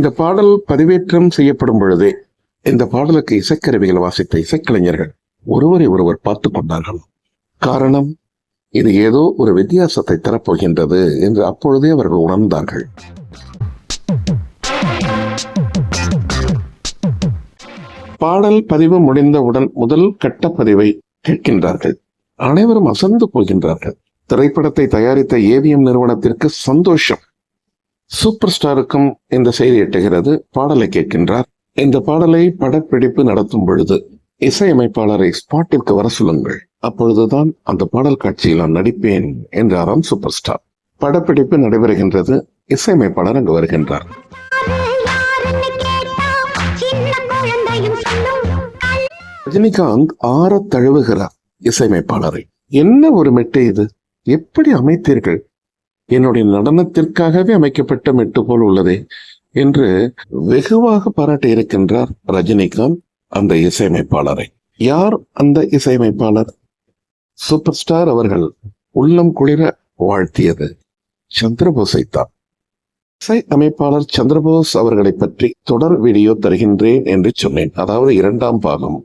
இந்த பாடல் பதிவேற்றம் செய்யப்படும் பொழுதே இந்த பாடலுக்கு இசைக்கருவிகள் வாசித்த இசைக்கலைஞர்கள் ஒருவரை ஒருவர் பார்த்து கொண்டார்கள். காரணம் இது ஏதோ ஒரு வித்தியாசத்தை தரப்போகின்றது என்று அப்பொழுதே அவர்கள் உணர்ந்தார்கள். பாடல் பதிவு முடிந்தவுடன் முதல் கட்ட பதிவை கேட்கின்றார்கள். அனைவரும் அசந்து போகின்றார்கள். திரைப்படத்தை தயாரித்த ஏவிஎம் நிறுவனத்திற்கு சந்தோஷம். சூப்பர் ஸ்டாருக்கும் இந்த செய்தி எட்டுகிறது. பாடலை கேட்கின்றார். இந்த பாடலை படப்பிடிப்பு நடத்தும் பொழுது இசையமைப்பாளரை ஸ்பாட்டிற்கு வர சொல்லுங்கள். அப்பொழுதுதான் அந்த பாடல் காட்சியில் நான் நடிப்பேன் என்றாராம் சூப்பர் ஸ்டார் படப்பிடிப்பு நடைபெறுகின்றது. இசையமைப்பாளர் அங்கு வருகின்றார். ரஜினிகாந்த் ஆற தழுவுகிறார் இசையமைப்பாளரை. என்ன ஒரு மெட்டு இது? எப்படி அமைத்தீர்கள்? என்னுடைய நடனத்திற்காகவே அமைக்கப்பட்ட மெட்டு போல் உள்ளதே என்று வெகுவாக பாராட்டி இருக்கின்றார் ரஜினிகாந்த் அந்த இசையமைப்பாளரை. யார் அந்த இசையமைப்பாளர்? சூப்பர் ஸ்டார் அவர்கள் உள்ளம் குளிர வாழ்த்தியது சந்திரபோஸை தான் இசை அமைப்பாளர் சந்திரபோஸ் அவர்களை பற்றி தொடர் வீடியோ தருகின்றேன் என்று சொன்னேன். அதாவது இரண்டாம் பாகம்.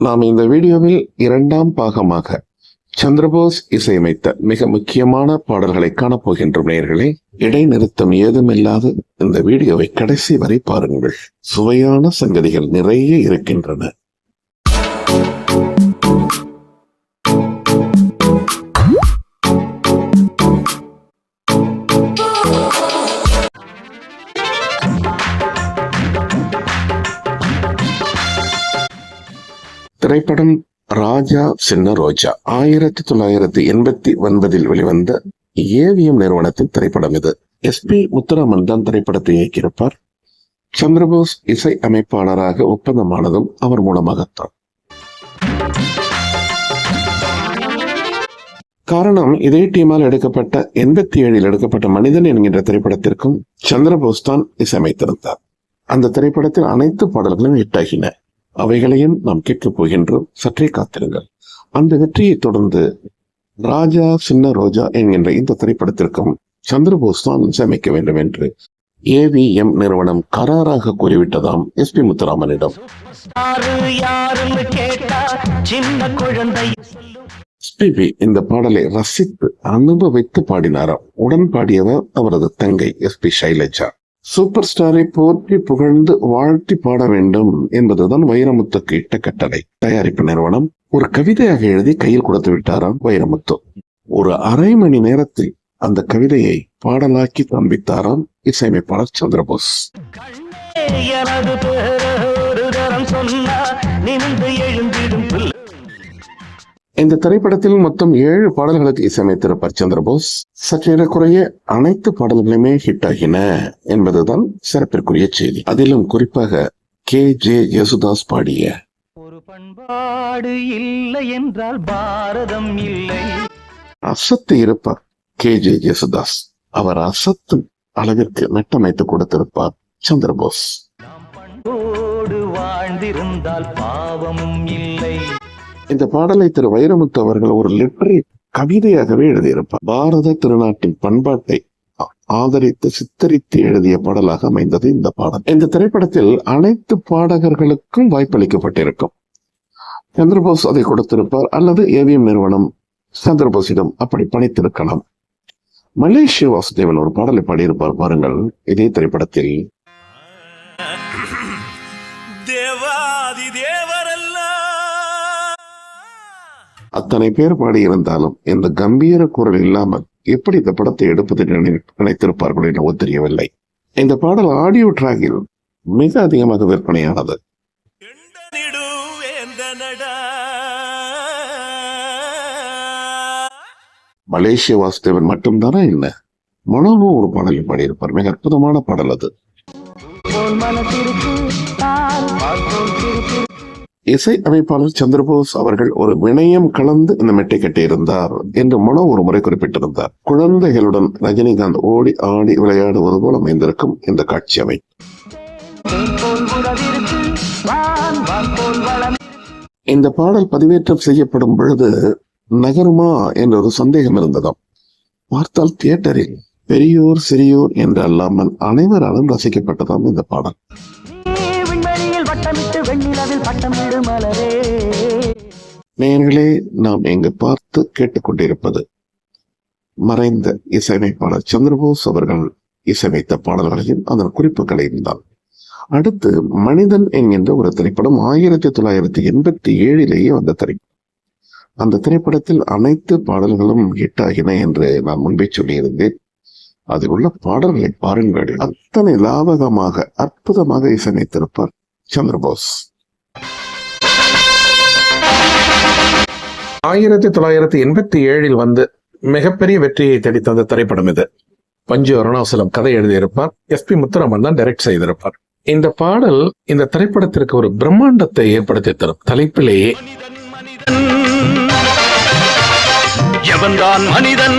நாம் இந்த வீடியோவில் இரண்டாம் பாகமாக சந்திரபோஸ் இசையமைத்த மிக முக்கியமான பாடல்களை காணப்போகின்ற நேர்களே இடைநிறுத்தம் ஏதுமில்லாது இந்த வீடியோவை கடைசி வரை பாருங்கள். சுவையான சங்கதிகள் நிறைய இருக்கின்றன. திரைப்படம் ராஜா சின்ன ரோஜா. ஆயிரத்தி தொள்ளாயிரத்தி எண்பத்தி ஒன்பதில் வெளிவந்த ஏவிஎம் நிறுவனத்தின் திரைப்படம் இது. எஸ் பி முத்துராமன் தான் திரைப்படத்தை இயக்கியிருப்பார். சந்திரபோஸ் இசை அமைப்பாளராக ஒப்பந்தமானதும் அவர் மூலமாகத்தான். காரணம் இதே டீமால் எடுக்கப்பட்ட எண்பத்தி ஏழில் எடுக்கப்பட்ட மனிதன் என்கின்ற திரைப்படத்திற்கும் சந்திரபோஸ் தான் இசையமைத்திருந்தார். அந்த திரைப்படத்தில் அனைத்து பாடல்களும் ஹிட்டாகின அவைகளையும் நாம் கேட்கப் போகின்றோம். சற்றே காத்திருங்கள். அந்த வெற்றியை தொடர்ந்து ராஜா சின்ன ரோஜா என்கின்ற இந்த திரைப்படத்திற்கும் சந்திரபோஸ் தான் இசையமைக்க வேண்டும் என்று ஏவிஎம் நிறுவனம் கராராக கூறிவிட்டதாம் எஸ் பி முத்துராமனிடம். எஸ்பிபி இந்த பாடலை ரசித்து அனுபவித்து பாடினாராம். உடன் பாடியவர் அவரது தங்கை எஸ் பி சைலஜா சூப்பர் ஸ்டாரை போற்றி புகழ்ந்து வாழ்த்தி பாட வேண்டும் என்பதுதான் வைரமுத்துக்கு இட்ட கட்டளை. தயாரிப்பு நிறுவனம் ஒரு கவிதையாக எழுதி கையில் கொடுத்து விட்டாராம் வைரமுத்து. ஒரு அரை மணி நேரத்தில் அந்த கவிதையை பாடலாக்கி காண்பித்தாராம் இசையமைப்பாளர் சந்திரபோஸ். எனது தரம் சொன்னா எழுந்திடும் இந்த திரைப்படத்தில் மொத்தம் ஏழு பாடல்களுக்கு இசையமைத்திருப்பார் சந்திரபோஸ் சற்றேறக்குறைய அனைத்து பாடல்களுமே ஹிட் ஆகின என்பதுதான் சிறப்பிற்குரிய செய்தி. அதிலும் குறிப்பாக கே. ஜே. யேசுதாஸ் பாடிய ஒரு பண்பாடு இல்லை என்றால் பாரதம் இல்லை. அசத்து இருப்பார் கே. ஜே. யேசுதாஸ். அவர் அசத்தும் அளவிற்கு மெட்டமைத்து கொடுத்திருப்பார் சந்திரபோஸ் வாழ்ந்திருந்தால் பாவமும் இல்லை. இந்த பாடலை திரு வைரமுத்து அவர்கள் ஒரு லிட்டரி கவிதையாகவே எழுதியிருப்பார். பாரத திருநாட்டின் பண்பாட்டை ஆதரித்து சித்தரித்து எழுதிய பாடலாக அமைந்தது இந்த பாடல். இந்த திரைப்படத்தில் அனைத்து பாடகர்களுக்கும் வாய்ப்பளிக்கப்பட்டிருக்கும். சந்திரபோஸ் அதை கொடுத்திருப்பார். அல்லது ஏவிஎம் நிறுவனம் சந்திரபோஸிடம் அப்படி பணித்திருக்கலாம். மலேசிய வாசுதேவன் ஒரு பாடலை பாடியிருப்பார். பாருங்கள் இதே திரைப்படத்தில் அத்தனை பேர் பாடியிருந்தாலும் இந்த கம்பீர குரல் இல்லாமல் எப்படி இந்த படத்தை எடுப்பது நினை- நினைத்திருப்பார்கள் என்னவோ தெரியவில்லை இந்த பாடல் ஆடியோ டிராகில் மிக அதிகமாக விற்பனையானது. மலேசிய வாசுதேவன் மட்டும்தானா என்ன? மனோவும் ஒரு பாடலை பாடியிருப்பார். மிக அற்புதமான பாடல் அது. இசை அமைப்பாளர் சந்திரபோஸ் அவர்கள் ஒரு வினயம் கலந்து இந்த மெட்டை கட்டியிருந்தார் என்று மனோ ஒரு முறை குறிப்பிட்டிருந்தார். குழந்தைகளுடன் ரஜினிகாந்த் ஓடி ஆடி விளையாடுவது போல் அமைந்திருக்கும் இந்த காட்சி அமை இந்த பாடல் பதிவேற்றம் செய்யப்படும் பொழுது நகருமா என்ற ஒரு சந்தேகம் இருந்ததாம். பார்த்தால் தியேட்டரில் பெரியோர் சிறியோர் என்று அல்லாமல் அனைவராலும் ரசிக்கப்பட்டதாம் இந்த பாடல். வட்டமிட்டு வெண்ணிலவில் பட்டமிடு மலரே. நேர்களே நாம் இங்கு பார்த்து கேட்டுக்கொண்டிருப்பது மறைந்த இசையமைப்பாளர் சந்திரபோஸ் அவர்கள் இசையமைத்த பாடல்களையும் அதன் குறிப்புகளையும் தான். அடுத்து மனிதன் என்கின்ற ஒரு திரைப்படம் ஆயிரத்தி தொள்ளாயிரத்தி எண்பத்தி ஏழிலேயே வந்த திரைப்படம் அந்த திரைப்படத்தில் அனைத்து பாடல்களும் ஹிட் ஆகின என்று நான் முன்பே சொல்லியிருந்தேன். அதில் உள்ள பாடல்களை பாருங்கள். அத்தனை லாபகமாக அற்புதமாக இசையமைத்திருப்பார். சந்திரபோஸ். ஆயிரத்தி தொள்ளாயிரத்தி எண்பத்தி ஏழில் வந்து மிகப்பெரிய வெற்றியை தேடித்தந்த திரைப்படம் இது. பஞ்சு அருணாசலம் கதை எழுதியிருப்பார். எஸ் பி முத்துராமன் தான் டைரக்ட் செய்திருப்பார். இந்த பாடல் இந்த திரைப்படத்திற்கு ஒரு பிரம்மாண்டத்தை ஏற்படுத்தி தரும் தலைப்பிலேயே மனிதன்?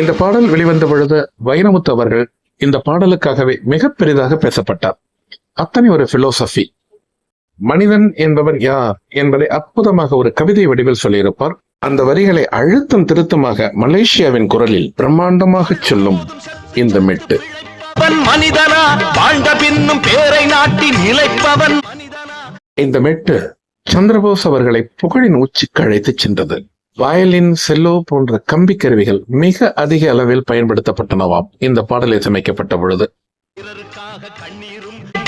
இந்த பாடல் வெளிவந்த பொழுது வைரமுத்து அவர்கள் இந்த பாடலுக்காகவே மிக பெரிதாக பேசப்பட்டார். அத்தனை ஒரு பிலோசபி மனிதன் என்பவர் யார் என்பதை அற்புதமாக ஒரு கவிதை வடிவில் சொல்லியிருப்பார். அந்த வரிகளை அழுத்தம் திருத்தமாக மலேசியாவின் குரலில் பிரம்மாண்டமாக சொல்லும் இந்த மெட்டு. மனிதனா வாழ்ந்த பின்னும் பேரை நாட்டி நிலைப்பவன். இந்த மெட்டு சந்திரபோஸ் அவர்களை புகழின் உச்சிக்கு அழைத்துச் சென்றது. வயலின் செல்லோ போன்ற கம்பி கருவிகள் மிக அதிக அளவில் பயன்படுத்தப்பட்டனவாம். இந்த பாடல் இசையமைக்கப்பட்ட பொழுது.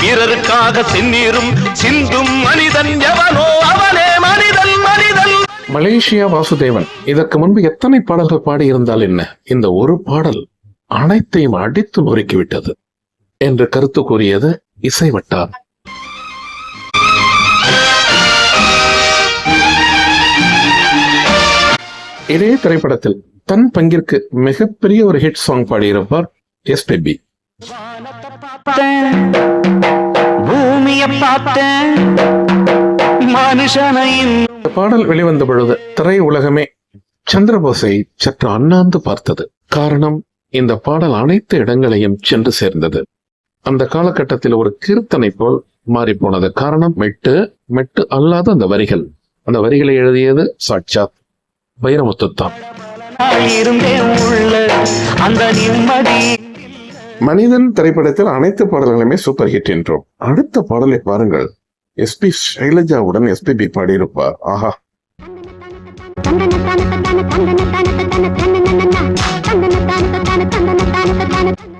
பிறருக்காக செந்நீரும் சிந்தும் மனிதன் எவனோ அவனே மனிதன் மனிதன். மலேசியா வாசுதேவன் இதற்கு முன்பு எத்தனை பாடல்கள் பாடியிருந்தால் என்ன? இந்த ஒரு பாடல் அனைத்தையும் அடித்து நொறுக்கிவிட்டது என்று கருத்து கூறியது இசை வட்டார் இதே திரைப்படத்தில் தன் பங்கிற்கு மிகப்பெரிய ஒரு ஹிட் சாங் பாடியிருப்பார் எஸ்பிபி பார்த்தேன் பூமிய பார்த்தேன். மனுஷனை இன்னும் இந்த பாடல் வெளிவந்த பொழுது திரை உலகமே சந்திரபோஸை சற்று அண்ணாந்து பார்த்தது. காரணம் இந்த பாடல் அனைத்து இடங்களையும் சென்று சேர்ந்தது. அந்த காலகட்டத்தில் ஒரு கீர்த்தனை போல் மாறி போனது. காரணம் மெட்டு மெட்டு அல்லாத அந்த வரிகள். அந்த வரிகளை எழுதியது சாட்சாத் வைரமுத்து தான் மனிதன் திரைப்படத்தில் அனைத்து பாடல்களுமே சூப்பர் ஹிட் என்றோம். அடுத்த பாடலை பாருங்கள். எஸ்பி ஷைலஜாவுடன் எஸ்பிபி பாடியிருப்பார். ஆஹா.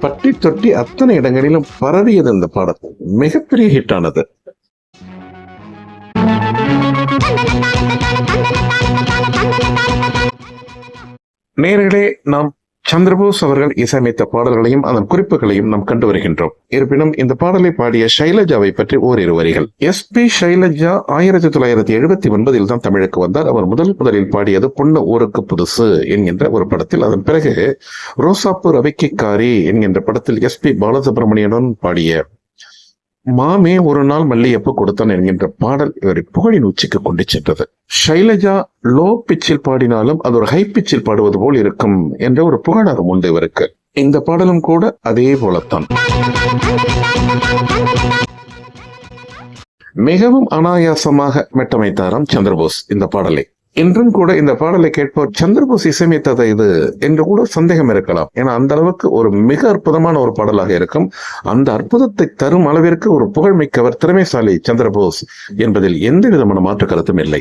பட்டி தொட்டி அத்தனை இடங்களிலும் பரவியது இந்த பாடல். மிகப்பெரிய ஹிட் ஆனது. நேர்களே நாம் சந்திரபோஸ் அவர்கள் இசையமைத்த பாடல்களையும் அதன் குறிப்புகளையும் நாம் கண்டு வருகின்றோம். இருப்பினும் இந்த பாடலை பாடிய ஷைலஜாவை பற்றி ஓரிரு வரிகள். எஸ் பி ஷைலஜா ஆயிரத்தி தொள்ளாயிரத்தி எழுபத்தி ஒன்பதில் தான் தமிழுக்கு வந்தார். அவர் முதல் முதலில் பாடியது பொண்ணு ஊருக்கு புதுசு என்கின்ற ஒரு படத்தில். அதன் பிறகு ரோசாப்பூர் அவைக்கிக்காரி என்கின்ற படத்தில் எஸ் பி பாலசுப்ரமணியனுடன் பாடிய மாமே ஒரு நாள் மல்லியப்பு கொடுத்தான் என்கின்ற பாடல் இவரை புகழின் உச்சிக்கு கொண்டு சென்றது. ஷைலஜா லோ பிச்சில் பாடினாலும் அது ஒரு ஹை பிச்சில் பாடுவது போல் இருக்கும் என்ற ஒரு புகழாரம் உண்டு இவருக்கு. இந்த பாடலும் கூட அதே போலத்தான். மிகவும் அனாயாசமாக மெட்டமைத்தாராம் சந்திரபோஸ் இந்த பாடலை. இன்றும் கூட இந்த பாடலை கேட்போர் சந்திரபோஸ் இசையமைத்ததை இது என்று கூட சந்தேகம் இருக்கலாம். ஏன்னா அந்த அளவுக்கு ஒரு மிக அற்புதமான ஒரு பாடலாக இருக்கும். அந்த அற்புதத்தை தரும் அளவிற்கு ஒரு புகழ்மிக்கவர் திறமைசாலி சந்திரபோஸ் என்பதில் எந்த விதமான மாற்று கருத்தும் இல்லை.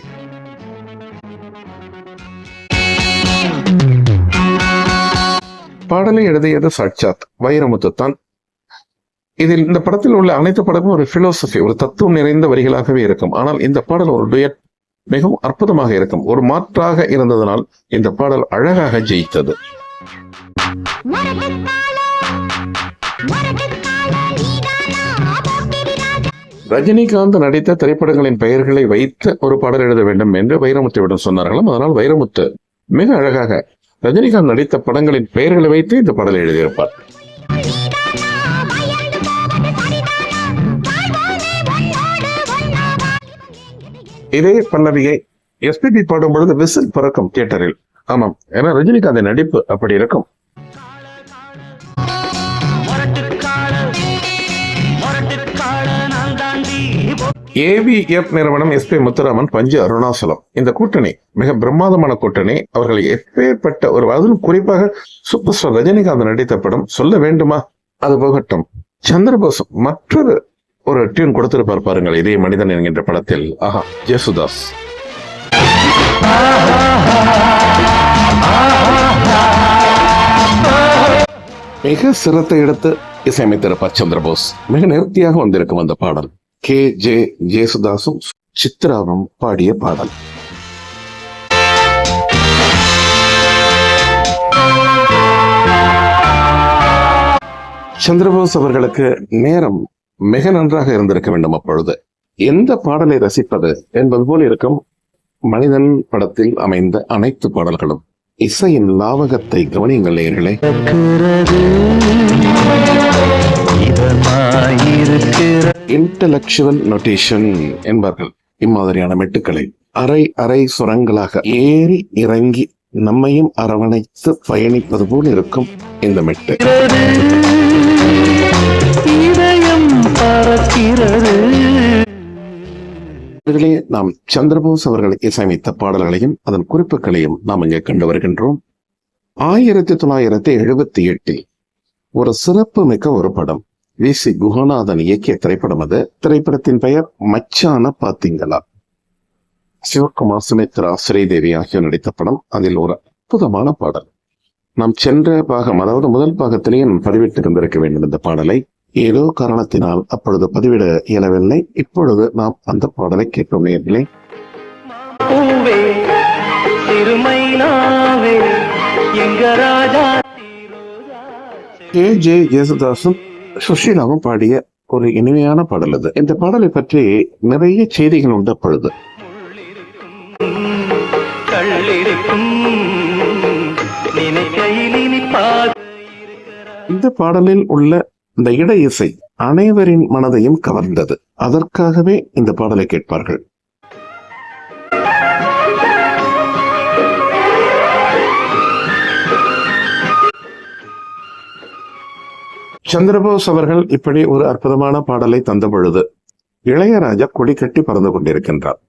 பாடலை எழுதியது சாட்சாத் வைரமுத்து தான் இதில் இந்த படத்தில் உள்ள அனைத்து படமும் ஒரு பிலோசபி ஒரு தத்துவம் நிறைந்த வரிகளாகவே இருக்கும். ஆனால் இந்த பாடல் ஒரு டுயட் மிகவும் அற்புதமாக இருக்கும். ஒரு மாற்றாக இருந்ததனால் இந்த பாடல் அழகாக ஜெயித்தது. ரஜினிகாந்த் நடித்த திரைப்படங்களின் பெயர்களை வைத்து ஒரு பாடல் எழுத வேண்டும் என்று வைரமுத்துவிடம் சொன்னார்களாம். அதனால் வைரமுத்து மிக அழகாக ரஜினிகாந்த் நடித்த படங்களின் பெயர்களை வைத்து இந்த பாடலை எழுதியிருப்பார். இதே பல்லவியை எஸ்பிபி பாடும் பொழுது விசில் பறக்கும் தியேட்டரில். ஆமாம் ஏன்னா ரஜினிகாந்த் நடிப்பு அப்படி இருக்கும். ஏவிஎஃப் நிறுவனம் எஸ்பி முத்துராமன் பஞ்சு அருணாசலம். இந்த கூட்டணி மிக பிரம்மாதமான கூட்டணி. அவர்கள் எப்பேற்பட்ட ஒரு அதிலும் குறிப்பாக சூப்பர் ஸ்டார் ரஜினிகாந்த் நடித்த படம் சொல்ல வேண்டுமா? அது போகட்டும். சந்திரபோஸ் மற்றொரு ஒரு டியூன் கொடுத்திருப்பார் பாருங்கள் இதே மனிதன் என்கின்ற படத்தில். ஆஹா ஜேசுதாஸ். மிக சிரத்தை எடுத்து இசையமைத்திருப்பார் சந்திரபோஸ் மிக நேர்த்தியாக வந்திருக்கும் அந்த பாடல். கே. ஜே. ஜேசுதாசும் சித்ராவும் பாடிய பாடல். சந்திரபோஸ் அவர்களுக்கு நேரம் மிக நன்றாக இருந்திருக்க வேண்டும் அப்பொழுது. எந்த பாடலை ரசிப்பது என்பது போல் இருக்கும் மனிதன் படத்தில் அமைந்த அனைத்து பாடல்களும். இசையின் லாவகத்தை கவனியுங்கள் இதமாயிருக்கிற இன்டலெக்சுவல் நொட்டேஷன் என்பார்கள். இம்மாதிரியான மெட்டுக்களை அரை அரை சுரங்களாக ஏறி இறங்கி நம்மையும் அரவணைத்து பயணிப்பது போல் இருக்கும் இந்த மெட்டு. நாம் சந்திரபோஸ் அவர்கள் இசையமைத்த பாடல்களையும் அதன் குறிப்புகளையும் நாம் இங்கே கண்டு வருகின்றோம். ஆயிரத்தி தொள்ளாயிரத்தி எழுபத்தி எட்டில் ஒரு சிறப்பு மிக்க ஒரு படம் வி. சி. குஹநாதன் இயக்கிய திரைப்படம் அது. திரைப்படத்தின் பெயர் மச்சான பாத்தீங்களா சிவகுமார் சுமித்ரா ஸ்ரீதேவி ஆகியோர் நடித்த படம். அதில் ஒரு அற்புதமான பாடல். நாம் சென்ற பாகம் அதாவது முதல் பாகத்திலேயே நாம் பதிவிட்டிருந்திருக்க வேண்டும் இந்த பாடலை. ஏதோ காரணத்தினால் அப்பொழுது பதிவிட இயலவில்லை. இப்பொழுது நாம் அந்த பாடலை எங்க ராஜா கே. ஜே. ஜேசுதாசும் சுஷீலாவும் பாடிய ஒரு இனிமையான பாடல் அது. இந்த பாடலை பற்றி நிறைய செய்திகள் உண்டு அப்பொழுது இந்த பாடலில் உள்ள இந்த இட இசை அனைவரின் மனதையும் கவர்ந்தது. அதற்காகவே இந்த பாடலை கேட்பார்கள். சந்திரபோஸ் அவர்கள் இப்படி ஒரு அற்புதமான பாடலை தந்த பொழுது இளையராஜா கொடி கட்டி பறந்து கொண்டிருக்கின்றார்.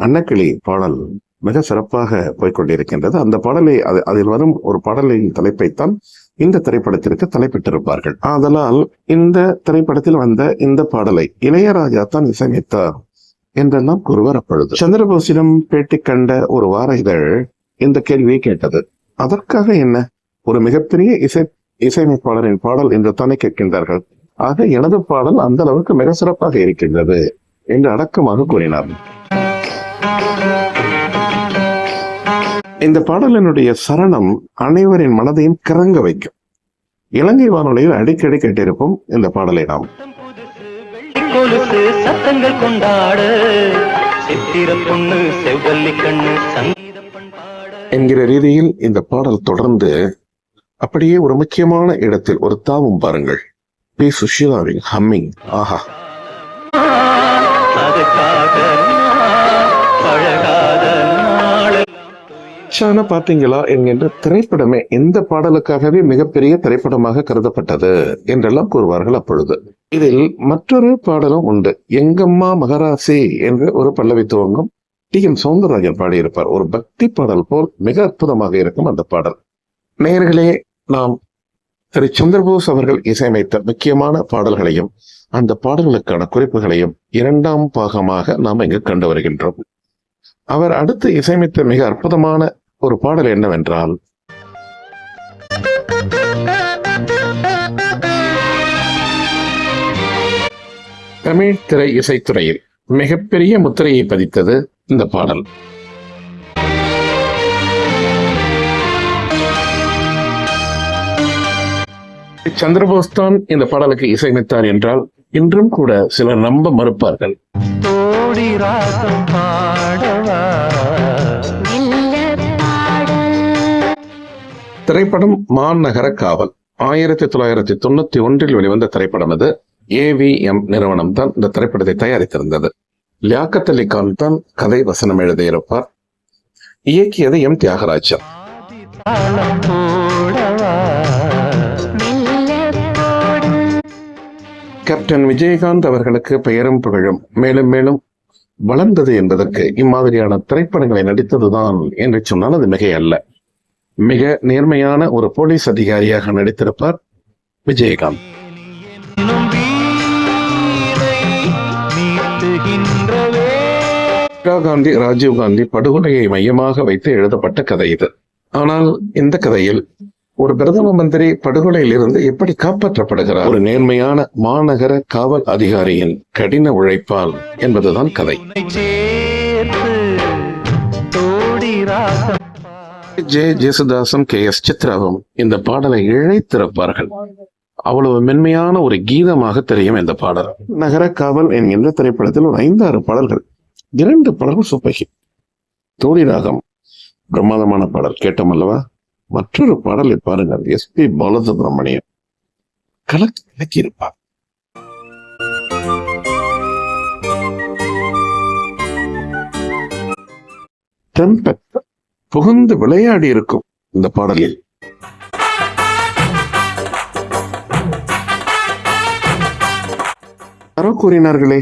அன்னக்கிளி பாடல். மிக சிறப்பாக போய்க்கொண்டிருக்கின்றது. அந்த பாடலை அது- அதில் வரும் ஒரு பாடலின் தலைப்பைத்தான் இந்த திரைப்படத்திற்கு தலைப்பிட்டிருப்பார்கள். ஆதலால் இந்த திரைப்படத்தில் வந்த இந்த பாடலை இளையராஜா தான் இசையமைத்தார் என்றெல்லாம் கூறுவர் அப்பொழுது. சந்திரபோசிடம் பேட்டி கண்ட ஒரு வார இதழ் இந்த கேள்வியை கேட்டது. அதற்காக என்ன? ஒரு மிகப்பெரிய இசை இசையமைப்பாளரின் பாடல் என்று தானே கேட்கின்றார்கள். ஆக எனது பாடல் அந்த அளவுக்கு மிக சிறப்பாக இருக்கின்றது என்று அடக்கமாக கூறினார். இந்த பாடலினுடைய சரணம் அனைவரின் மனதையும் கிறங்க வைக்கும். இலங்கை வானொலியில் அடிக்கடி கேட்டிருப்போம் இந்த பாடலை நாம். சத்தங்கள் கொண்டாட என்கிற ரீதியில் இந்த பாடல் தொடர்ந்து அப்படியே ஒரு முக்கியமான இடத்தில் ஒரு தாவும் பாருங்கள். பி. சுஷீலாவின் ஹம்மிங் ஆஹா. ஷான பாத்தீங்களா என்கின்ற திரைப்படமே இந்த பாடலுக்காகவே மிகப்பெரிய திரைப்படமாக கருதப்பட்டது என்றெல்லாம் கூறுவார்கள் அப்பொழுது. இதில் மற்றொரு பாடலும் உண்டு. எங்கம்மா மகராசி என்று ஒரு பல்லவி துவங்கும் டி எம் சௌந்தரராஜன் பாடியிருப்பார். ஒரு பக்தி பாடல் போல் மிக அற்புதமாக இருக்கும் அந்த பாடல். நேர்களே நாம் திரு சந்திரபோஸ் அவர்கள் இசையமைத்த முக்கியமான பாடல்களையும் அந்த பாடல்களுக்கான குறிப்புகளையும் இரண்டாம் பாகமாக நாம் இங்கு கண்டு வருகின்றோம். அவர் அடுத்து இசையமைத்த மிக அற்புதமான ஒரு பாடல் என்னவென்றால் தமிழ் திரை இசைத்துறையில் மிகப்பெரிய முத்திரையை பதித்தது இந்த பாடல். சந்திரபோஸ் தான் இந்த பாடலுக்கு இசையமைத்தார் என்றால் இன்றும் கூட சிலர் நம்ப மறுப்பார்கள். தோடி ராகம் பாடவா? திரைப்படம் மாநகர காவல். ஆயிரத்தி தொள்ளாயிரத்தி தொண்ணூத்தி ஒன்றில் வெளிவந்த திரைப்படம் அது. ஏவிஎம் நிறுவனம் தான் இந்த திரைப்படத்தை தயாரித்திருந்தது. லியாக்கத் அலி கான் தான் கதை வசனம் எழுதியிருப்பார். இயக்கியது எம் தியாகராஜன். கேப்டன் விஜயகாந்த் அவர்களுக்கு பெயரும் புகழும் மேலும் மேலும் வளர்ந்தது என்பதற்கு இம்மாதிரியான திரைப்படங்களை நடித்ததுதான் என்று சொன்னால் அது மிகையல்ல. மிக நேர்மையான ஒரு போலீஸ் அதிகாரியாக நடித்திருப்பார் விஜயகாந்த். காந்தி ராஜீவ் காந்தி படுகொலையை மையமாக வைத்து எழுதப்பட்ட கதை இது. ஆனால் இந்த கதையில் ஒரு பிரதம மந்திரி படுகொலையில் இருந்து எப்படி காப்பாற்றப்படுகிறார்? ஒரு நேர்மையான மாநகர காவல் அதிகாரியின் கடின உழைப்பால் என்பதுதான் கதை. ஜே ஜேசுதாசும் கே எஸ் சித்ராவும் இந்த பாடலை இழைத்திருப்பார்கள். அவ்வளவு மென்மையான ஒரு கீதமாக தெரியும் இந்த பாடல். நகர காவல் என்கின்ற திரைப்படத்தில் ஒரு ஐந்தாறு பாடல்கள். இரண்டு பாடல்கள் சூப்பர் ஹிட் ராகம். பிரமாதமான பாடல். கேட்டோம் அல்லவா மற்றொரு பாடலை பாருங்கள். எஸ் பி பாலசுப்ரமணியம். கலக்கி கலக்கியிருப்பார். தென்பெற்ற புகுந்து விளையாடி இருக்கும் இந்த பாடலில். யாரோ கூறினார்களே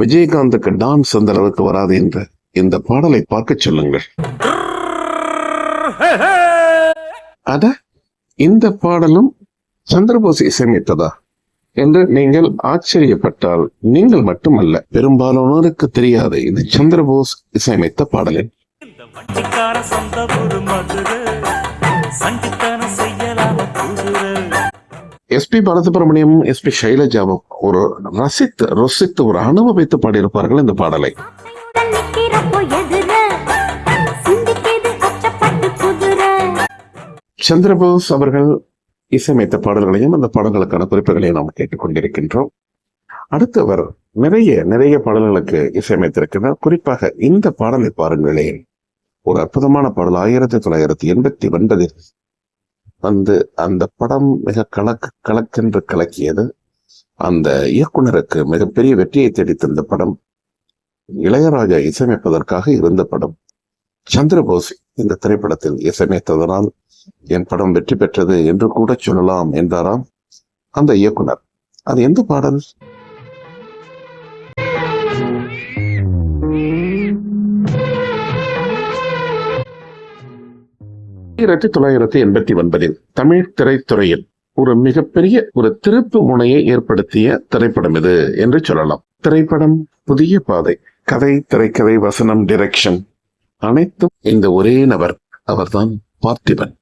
விஜயகாந்துக்கு டான்ஸ் அந்த அளவுக்கு வராது என்று இந்த பாடலை பார்க்க சொல்லுங்கள். அட இந்த பாடலும் சந்திரபோஸ் இசையமைத்ததா என்று நீங்கள் ஆச்சரியப்பட்டால் நீங்கள் மட்டுமல்ல. பெரும்பாலானோருக்கு தெரியாது இது சந்திரபோஸ் இசையமைத்த வண்டிக்கார சொந்த ஒரு மதுரை சண்டித்தனம் செய்யலாம எஸ்பி பாலசுப்ரமணியம் எஸ்பி சைலஜாவும் ஒரு ரசித்து ருசித்து ஒரு அனுபவித்து பாடியிருப்பார்கள் இந்த பாடலை. சந்திரபோஸ் அவர்கள் இசையமைத்த பாடல்களையும் அந்த பாடல்களுக்கான குறிப்புகளையும் நாம் கேட்டுக்கொண்டிருக்கின்றோம். அடுத்தவர் நிறைய நிறைய பாடல்களுக்கு இசையமைத்திருக்கிறார். குறிப்பாக இந்த பாடலை பாருங்களேன். ஒரு அற்புதமான பாடல். ஆயிரத்தி தொள்ளாயிரத்தி எண்பத்தி ஒன்பதில் வந்து அந்த படம் மிக கலக்கு கலக்கென்று கலக்கியது. அந்த இயக்குனருக்கு மிகப்பெரிய வெற்றியை தேடித்தந்த படம் இளையராஜா இசையமைப்பதற்காக இருந்த படம். சந்திரபோஸ் இந்த திரைப்படத்தில் இசையமைத்ததனால் என் படம் வெற்றி பெற்றது என்று கூட சொல்லலாம் என்றாராம் அந்த இயக்குனர். அது எந்த பாடல்? ஆயிரத்தி தொள்ளாயிரத்தி எண்பத்தி ஒன்பதில் தமிழ் திரைத்துறையில் ஒரு மிகப்பெரிய ஒரு திருப்பு முனையை ஏற்படுத்திய திரைப்படம் இது என்று சொல்லலாம். திரைப்படம் புதிய பாதை கதை திரைக்கதை வசனம் டிரெக்ஷன் அனைத்தும் இந்த ஒரே நபர் அவர்தான் பார்த்திபன்.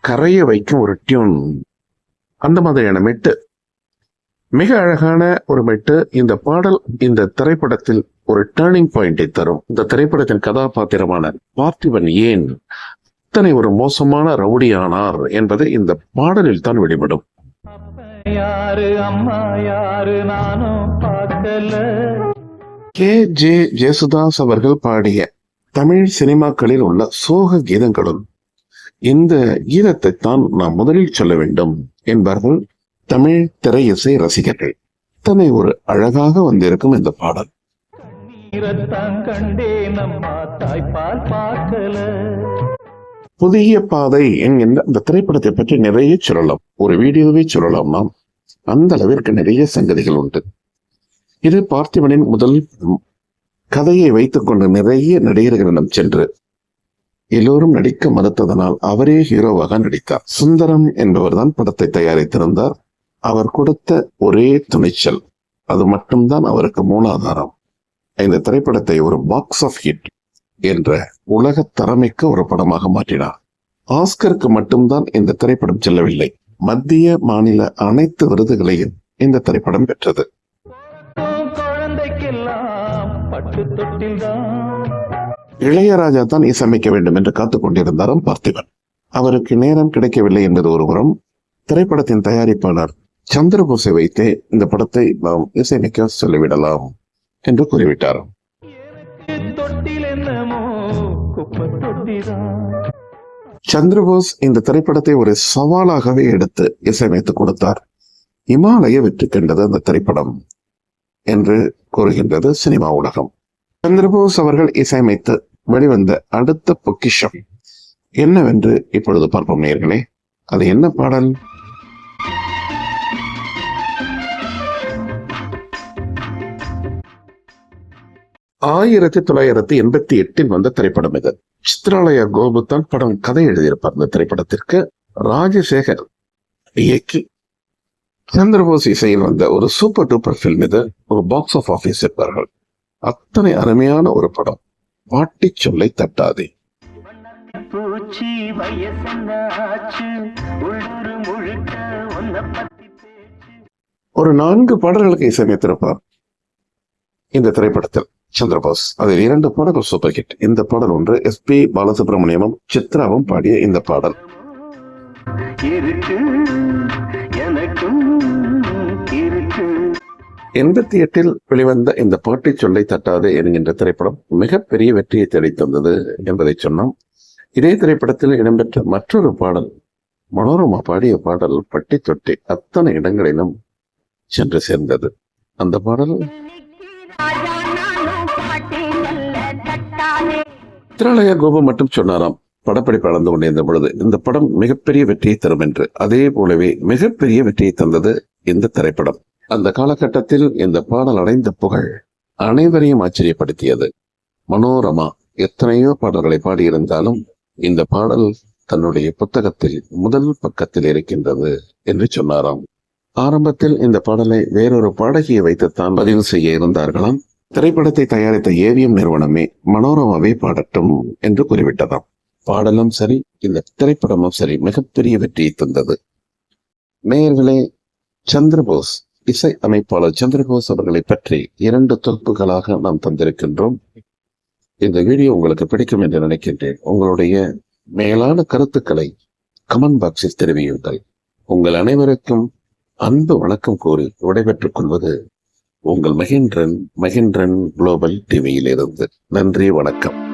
கரைய வைக்கும் ஒரு டியூன் அந்த மாதிரியான மெட்டு. மிக அழகான ஒரு மெட்டு. இந்த பாடல் இந்த திரைப்படத்தில் ஒரு டேர்னிங் பாயிண்டை தரும். இந்த திரைப்படத்தின் கதாபாத்திரமான பார்த்திபன் ஏன் இத்தனை ஒரு மோசமான ரவுடியானார் என்பது இந்த பாடலில் தான் வெளிப்படும். யாரு அம்மா யாரு நானும் பார்க்கல. கே. ஜே. ஜேசுதாஸ் அவர்கள் பாடிய தமிழ் சினிமாக்களில் உள்ள சோக கீதங்களுள் இந்த கீதத்தை தான் நாம் முதலில் சொல்ல வேண்டும் என்பார்கள் தமிழ் திரையிசை ரசிகர்கள். இத்தனை ஒரு அழகாக வந்திருக்கும் இந்த பாடல். கண்டே நம்மா தாய்ப்பால் பார்க்கல. புதிய பாதை என்கின்ற அந்த திரைப்படத்தை பற்றி நிறைய சொல்லலாம். ஒரு வீடியோவே சொல்லலாம் நாம். அந்த அளவிற்கு நிறைய சங்கதிகள் உண்டு. இது பார்த்திபனின் முதல் கதையை கதையை வைத்துக்கொண்டு நிறைய நடிகர்களிடம் சென்று எல்லோரும் நடிக்க மறுத்ததனால் அவரே ஹீரோவாக நடித்தார். சுந்தரம் என்பவர்தான் படத்தை தயாரித்திருந்தார். அவர் கொடுத்த ஒரே துணிச்சல் அது மட்டும்தான் அவருக்கு மூலாதாரம். இந்த திரைப்படத்தை ஒரு பாக்ஸ் ஆஃப் ஹிட் என்ற உலக தரமிக்க ஒரு படமாக மாற்றினார். ஆஸ்கருக்கு மட்டும்தான் இந்த திரைப்படம் செல்லவில்லை. மத்திய மாநில அனைத்து விருதுகளையும் இந்த திரைப்படம் பெற்றது. இளையராஜா தான் இசையமைக்க வேண்டும் என்று காத்துக் கொண்டிருந்தாராம் பார்த்திபன். அவருக்கு நேரம் கிடைக்கவில்லை என்பது ஒருபுறம் திரைப்படத்தின் தயாரிப்பாளர் சந்திரபோஸை வைத்தே இந்த படத்தை நாம் இசையமைக்க சொல்லிவிடலாம். என்று கூறிவிட்டார். சந்திரபோஸ் இந்த திரைப்படத்தை ஒரு சவாலாகவே எடுத்து இசையமைத்து கொடுத்தார். இமாலய வெற்றி கண்டது அந்த திரைப்படம் என்று கூறுகின்றது சினிமா உலகம். சந்திரபோஸ் அவர்கள் இசையமைத்து வெளிவந்த அடுத்த பொக்கிஷம் என்னவென்று இப்பொழுது பார்ப்போம் நேர்களே. அது என்ன பாடல்? ஆயிரத்தி தொள்ளாயிரத்தி எண்பத்தி எட்டில் வந்த திரைப்படம் இது. சித்ராலயா கோபு தான் படம் கதை எழுதியிருப்பார் இந்த திரைப்படத்திற்கு ராஜசேகர் இயக்கி சந்திரபோஸ் இசையில் வந்த ஒரு சூப்பர் டூப்பர் ஃபில்ம் இது. ஒரு பாக்ஸ் ஆஃப் ஆபீஸ் இருப்பார்கள். அத்தனை அருமையான ஒரு படம். பாட்டி சொல்லை தட்டாதே. பூச்சி உள்ளூர் முழுக்க ஒரு நான்கு பாடல்களுக்கு இசையமைத்திருப்பார் இந்த திரைப்படத்தில். சந்திரபோஸ். அதில் இரண்டு பாடல்கள் சூப்பர் ஹிட் இந்த பாடல் ஒன்று எஸ் பி பாலசுப்ரமணியமும் சித்ராவும் பாடிய இந்த பாடல். எண்பத்தி எட்டில் வெளிவந்த இந்த பாட்டை சொல்லை தட்டாதே என்கின்ற திரைப்படம் மிகப்பெரிய வெற்றியை தந்தது என்பதை சொன்னோம். இதே திரைப்படத்தில் இடம்பெற்ற மற்றொரு பாடல் மனோரமா பாடிய பாடல் பட்டி தொட்டி அத்தனை இடங்களிலும் சென்று சேர்ந்தது. அந்த பாடல் திராலயா கோபம் மட்டும் சொன்னாராம். படப்பிடிப்பு நடந்து கொண்டிருந்த பொழுது இந்த படம் மிகப்பெரிய வெற்றியை தரும் என்று. அதே போலவே மிகப்பெரிய வெற்றியை தந்தது இந்த திரைப்படம். அந்த காலகட்டத்தில் இந்த பாடல் அடைந்த புகழ் அனைவரையும் ஆச்சரியப்படுத்தியது. மனோரமா எத்தனையோ பாடல்களை பாடியிருந்தாலும் இந்த பாடல் தன்னுடைய புத்தகத்தில் முதல் பக்கத்தில் இருக்கின்றது என்று சொன்னாராம். ஆரம்பத்தில் இந்த பாடலை வேறொரு பாடகியை வைத்துத்தான் பதிவு செய்ய இருந்தார்களாம். திரைப்படத்தை தயாரித்த ஏவிஎம் நிறுவனமே மனோரமாவே பாடட்டும் என்று குறிப்பிட்டதாம் பாடலும் சரி இந்த திரைப்படமும் சரி மிகப்பெரிய வெற்றியை தந்தது. நேயர்களே சந்திரபோஸ் இசை அமைப்பாளர் சந்திரபோஸ் அவர்களை பற்றி இரண்டு தொகுப்புகளாக நாம் தந்திருக்கின்றோம். இந்த வீடியோ உங்களுக்கு பிடிக்கும் என்று நினைக்கின்றேன். உங்களுடைய மேலான கருத்துக்களை கமெண்ட் பாக்ஸில் தெரிவியுங்கள். உங்கள் அனைவருக்கும் அன்பு வணக்கம் கூறி விடைபெற்றுக் கொள்வது உங்கள் மகேந்திரன் மகேந்திரன் குளோபல் டிவியில் இருந்து நன்றி வணக்கம்.